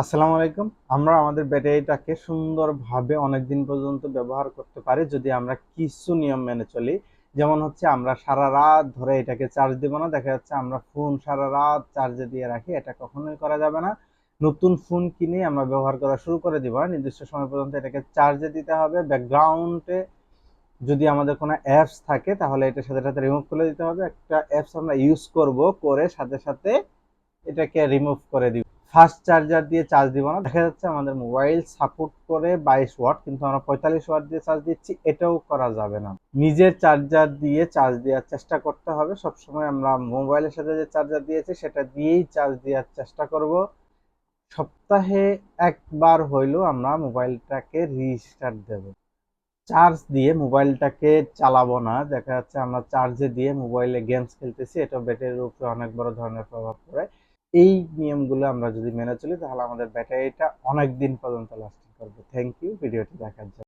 আসসালামু আলাইকুম। আমরা আমাদের ব্যাটারিটাকে সুন্দরভাবে অনেক দিন পর্যন্ত ব্যবহার করতে পারি যদি আমরা কিছু নিয়ম মেনে চলি। যেমন হচ্ছে আমরা সারা রাত ধরে এটাকে চার্জ দিব না। দেখা যাচ্ছে আমরা ফোন সারা রাত চার্জে দিয়ে রাখি, এটা কখনোই করা যাবে না। নতুন ফোন কিনে আমরা ব্যবহার করা শুরু করে দিব। না নির্দিষ্ট সময় পর্যন্ত এটাকে চার্জে দিতে হবে। ব্যাকগ্রাউন্ডে যদি আমাদের কোনো অ্যাপস থাকে, তাহলে এটার সাথে সাথে রিমুভ করে দিতে হবে। একটা অ্যাপস আমরা ইউজ করব করে সাথে সাথে এটাকে রিমুভ করে দিব। ফাস্ট চার্জার দিয়ে চার্জ দিব না। দেখা যাচ্ছে আমাদের মোবাইল সাপোর্ট করে বাইশ ওয়াট কিন্তু আমরা পঁয়তাল্লিশ ওয়াট দিয়ে চার্জ দিচ্ছি, এটাও করা যাবে না। নিজের চার্জার দিয়ে চার্জ দেওয়ার চেষ্টা করতে হবে। সবসময় আমরা মোবাইলের সাথে যে চার্জার দিয়েছি, সেটা দিয়েই চার্জ দেওয়ার চেষ্টা করব। সপ্তাহে একবার হইলেও আমরা মোবাইলটাকে রিস্টার্ট দেব। চার্জ দিয়ে মোবাইলটাকে চালাবো না। দেখা যাচ্ছে আমরা চার্জে দিয়ে মোবাইলে গেমস খেলতেছি এটা ব্যাটারির উপরে অনেক বড় ধরনের প্রভাব পড়ে। এই নিয়মগুলো আমরা যদি মেনে চলি, তাহলে আমাদের ব্যাটারিটা অনেক দিন পর্যন্ত লাস্টিং করবে। থ্যাংক ইউ ভিডিওটি দেখার জন্য।